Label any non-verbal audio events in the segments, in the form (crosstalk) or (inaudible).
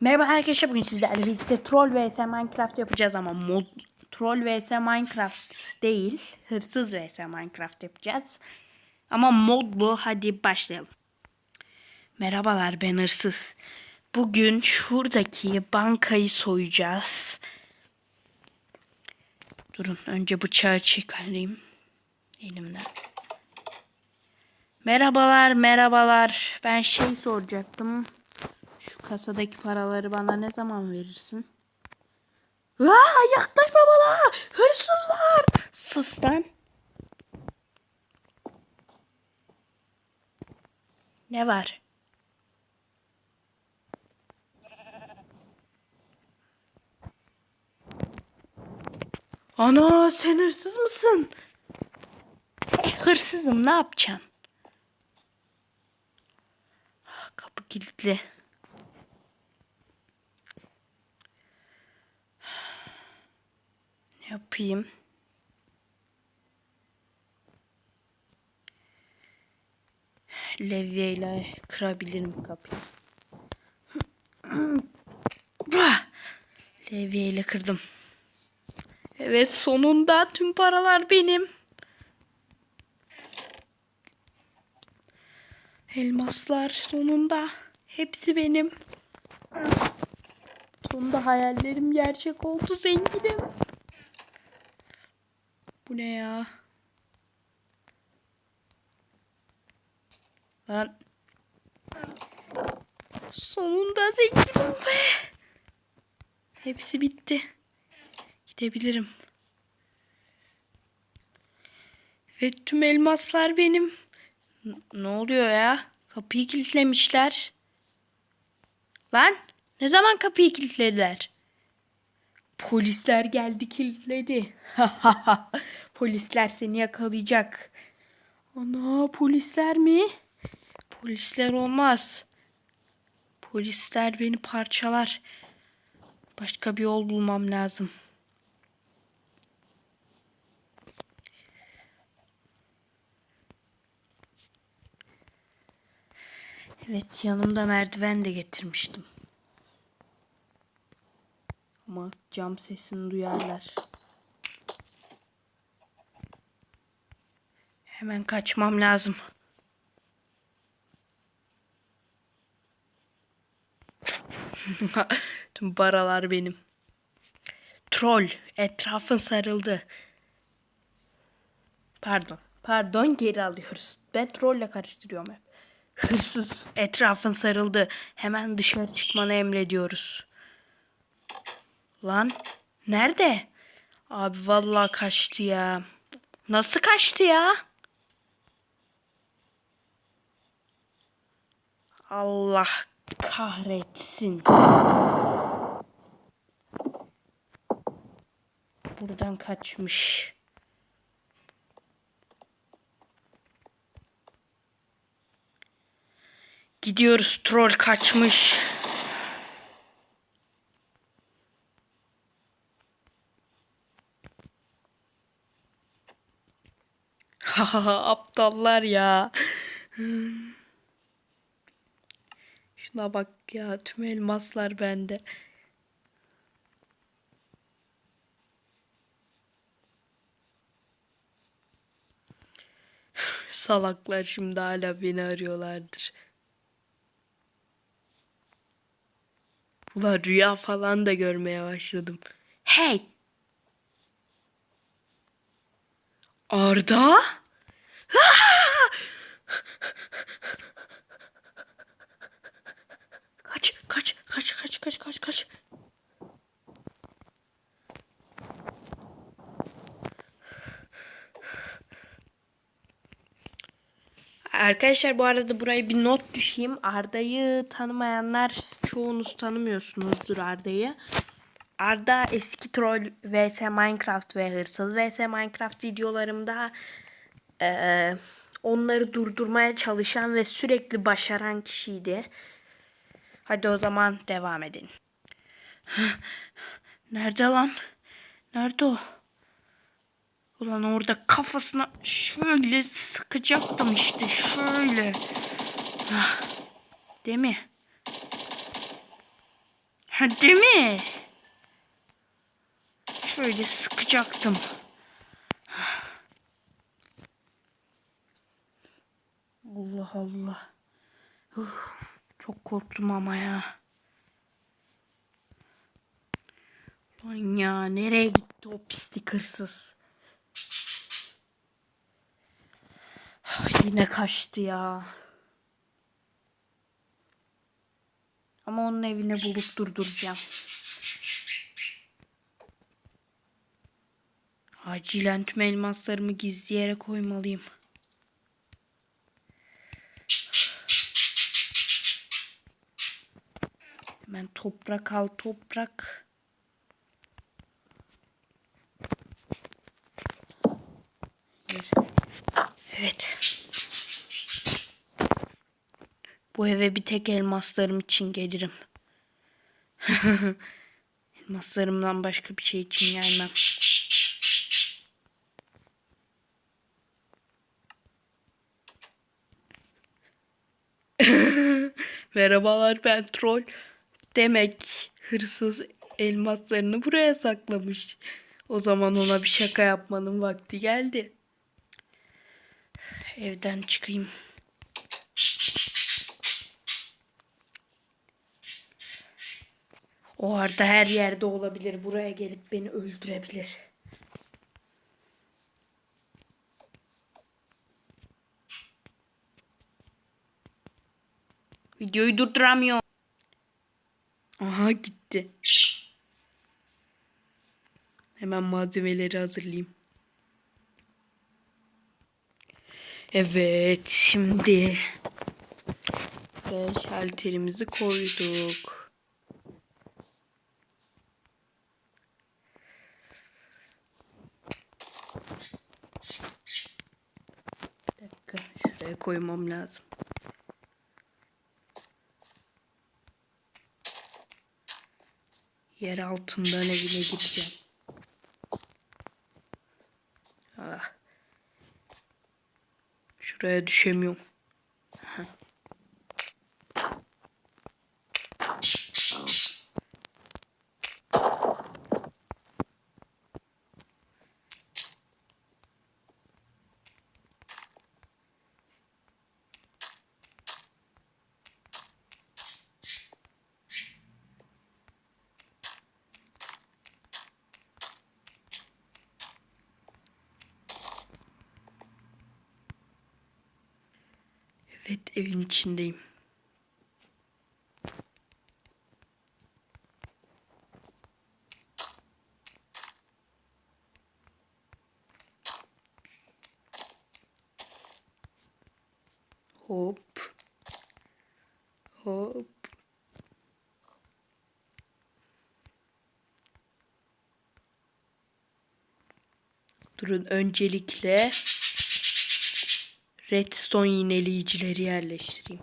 Merhaba arkadaşlar bugün sizlerle birlikte Troll vs Minecraft yapacağız ama mod Troll vs Minecraft değil Hırsız vs Minecraft yapacağız. Ama modlu hadi başlayalım. Merhabalar ben Hırsız. Bugün şuradaki bankayı soyacağız. Durun önce bıçağı çıkarayım elimden. Merhabalar merhabalar ben şey soracaktım. Şu kasadaki paraları bana ne zaman verirsin? Aa, yaklaşma bana! Hırsız var! Sus lan. Ne var? Ana sen hırsız mısın? E, hırsızım ne yapacaksın? Kapı kilitli. Yapayım? Levyeyle kırabilirim kapıyı. Ah! (clears throat) Levyeyle kırdım. Evet sonunda tüm paralar benim. Elmaslar sonunda hepsi benim. Sonunda hayallerim gerçek oldu zenginim. Bu ne ya? Lan. Sonunda zenginim be. Hepsi bitti. Gidebilirim. Ve tüm elmaslar benim. N- ne oluyor ya? Kapıyı kilitlemişler. Lan ne zaman kapıyı kilitlediler? Polisler geldi kilitledi. (laughs) polisler seni yakalayacak. Ana polisler mi? Polisler olmaz. Polisler beni parçalar. Başka bir yol bulmam lazım. Evet yanımda merdiven de getirmiştim. Ama cam sesini duyarlar. Hemen kaçmam lazım. (laughs) Tüm paralar benim. Troll. Etrafın sarıldı. Pardon. Pardon geri alıyoruz. Ben trolle karıştırıyorum hep. Hırsız. Etrafın sarıldı. Hemen dışarı çıkmanı emrediyoruz. Lan nerede? Abi vallahi kaçtı ya. Nasıl kaçtı ya? Allah kahretsin. Buradan kaçmış. Gidiyoruz troll kaçmış. (laughs) aptallar ya. Şuna bak ya tüm elmaslar bende. (laughs) Salaklar şimdi hala beni arıyorlardır. Ulan rüya falan da görmeye başladım. Hey! Arda? Kaç, kaç, kaç, kaç, kaç, kaç, kaç. Arkadaşlar bu arada buraya bir not düşeyim. Arda'yı tanımayanlar çoğunuz tanımıyorsunuzdur Arda'yı. Arda eski troll vs Minecraft ve hırsız vs Minecraft videolarımda eee, onları durdurmaya çalışan ve sürekli başaran kişiydi. Hadi o zaman devam edin. (gasps) Nerede lan? Nerede o? Ulan orada kafasına şöyle sıkacaktım işte şöyle. Ah, Değil mi? Hadi mi? Şöyle sıkacaktım. Allah Allah. Uf, çok korktum ama ya. Lan ya nereye gitti o pislik hırsız? Yine kaçtı ya. Ama onun evini bulup durduracağım. Acilen tüm elmaslarımı gizli yere koymalıyım. Hemen toprak al toprak. Evet. Bu eve bir tek elmaslarım için gelirim. (laughs) Elmaslarımdan başka bir şey için gelmem. (laughs) Merhabalar ben troll. Demek hırsız elmaslarını buraya saklamış. O zaman ona bir şaka yapmanın vakti geldi. Evden çıkayım. O arada her yerde olabilir. Buraya gelip beni öldürebilir. Videoyu durduramıyor. Gitti. Hemen malzemeleri hazırlayayım. Evet şimdi ve şalterimizi koyduk. Bir dakika şuraya koymam lazım. Yer altından evine gideceğim. Ah. Şuraya düşemiyorum. Aha. Evet evin içindeyim. Hop. Hop. Durun öncelikle redstone yineleyicileri yerleştireyim.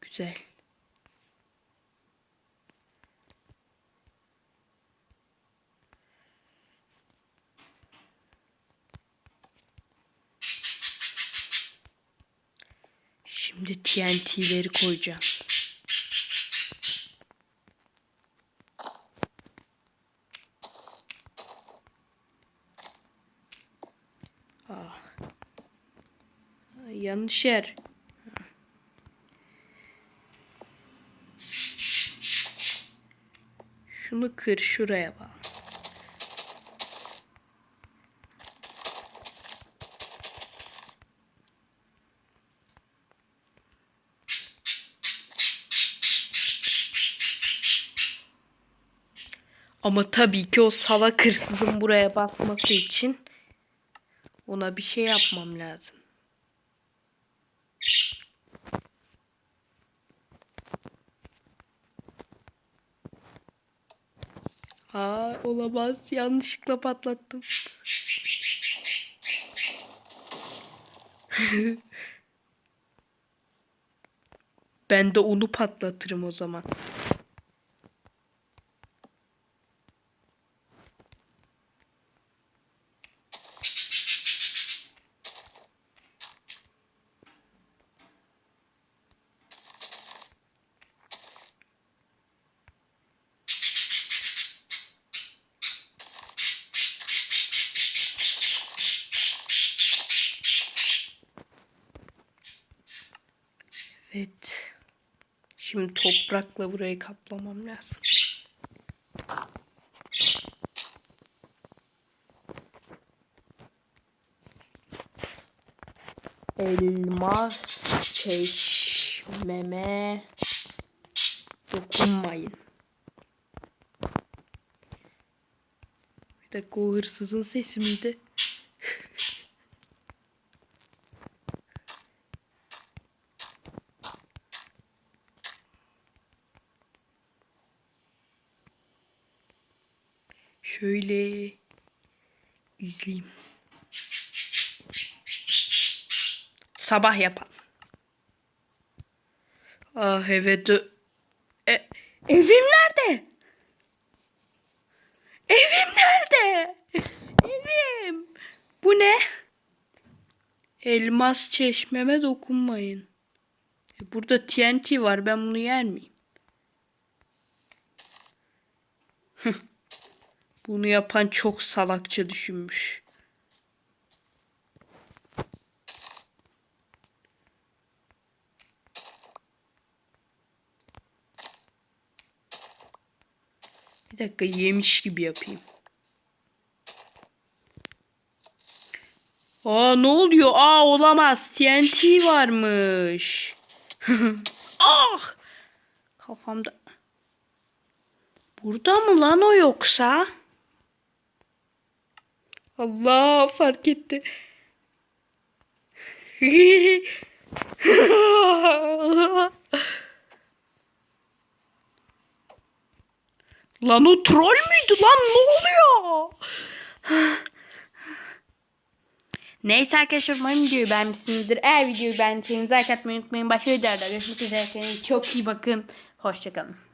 Güzel. Şimdi TNT'leri koyacağım. Ah. Ay, Yanlış yer. Şunu kır şuraya bağla. Ama tabii ki o salak hırsızın buraya basması için ona bir şey yapmam lazım. Aa olamaz. Yanlışlıkla patlattım. (laughs) ben de onu patlatırım o zaman. Toprakla burayı kaplamam lazım. Elmas çeşmeme dokunmayın. Bir dakika o hırsızın sesi miydi? Şöyle izleyeyim. Sabah yapalım. Ah evet. E, evim nerede? Evim nerede? Evim. Bu ne? Elmas çeşmeme dokunmayın. E, Burada TNT var. Ben bunu yer miyim? Bunu yapan çok salakça düşünmüş. Bir dakika yemiş gibi yapayım. Aa ne oluyor? Aa olamaz. TNT varmış. (laughs) ah! Kafamda. Burada mı lan o yoksa? Allah fark etti. lan o troll müydü lan ne oluyor? Neyse arkadaşlar umarım videoyu beğenmişsinizdir. Eğer videoyu beğendiyseniz like atmayı unutmayın. Başka videolarda görüşmek üzere. Kendinize çok iyi bakın. Hoşçakalın.